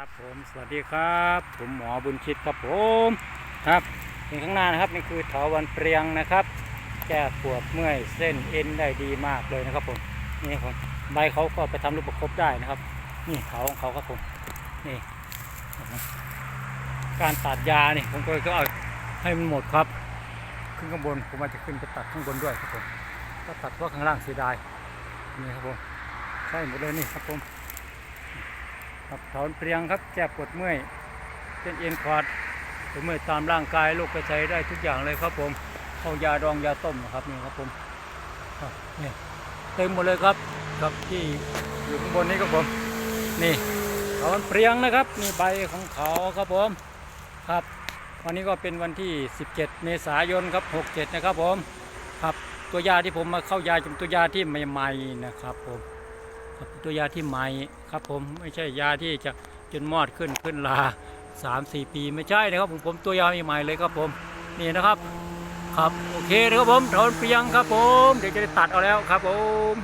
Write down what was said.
ครับผมสวัสดีครับ ผมหมอบุญชิตครับผมครับนี่ข้างหน้านะครับนี่คือเถาวันเปรียงนะครับแก้ปวดเมื่อยเส้นเอ็นได้ดีมากเลยนะครับผมนี่ครับใบเขาก็ไปทำลูกประคบได้นะครับ นี่เถาของเขาครับผมนี่การตัดยานี่ผมก็ก็เอาให้มันหมดครับ ขึ้นข้างบนผมอาจจะขึ้นไปตัดข้างบนด้วยครับผมก็ตัดเพราะข้างล่างเสียดายนี่ครับผมใช่หมดเลยนี่ครับผม ครับถอนเปรียงครับแก้ปวดเมื่อยเส้นเอ็นขวาดปวดเมื่อยตามร่างกายลูกไปใช้ได้ทุกอย่างเลยครับผมเข้ายาดองยาต้มนะครับนี่ครับผมนี่เต็มหมดเลยครับครับที่อยู่ข้างบนนี้ครับผม นี่ถอนเปรียงนะครับนี่ใบของเขาครับผมครับ วันนี้ก็เป็นวันที่ 17 เมษายนครับ 67 นะครับผมครับตัวยาที่ผมมาเข้ายาเป็นตัวยาที่ใหม่ๆนะครับผม ตัวยาที่ใหม่ครับผมไม่ใช่ยาที่จะจนมอดขึ้นขึ้นลาสามสี่ปีไม่ใช่นะครับผมผมตัวยาใหม่เลยครับผมนี่นะครับ ครับโอเคนะครับผมถอนเพียงครับผม เดี๋ยวจะได้ตัดเอาแล้วครับผม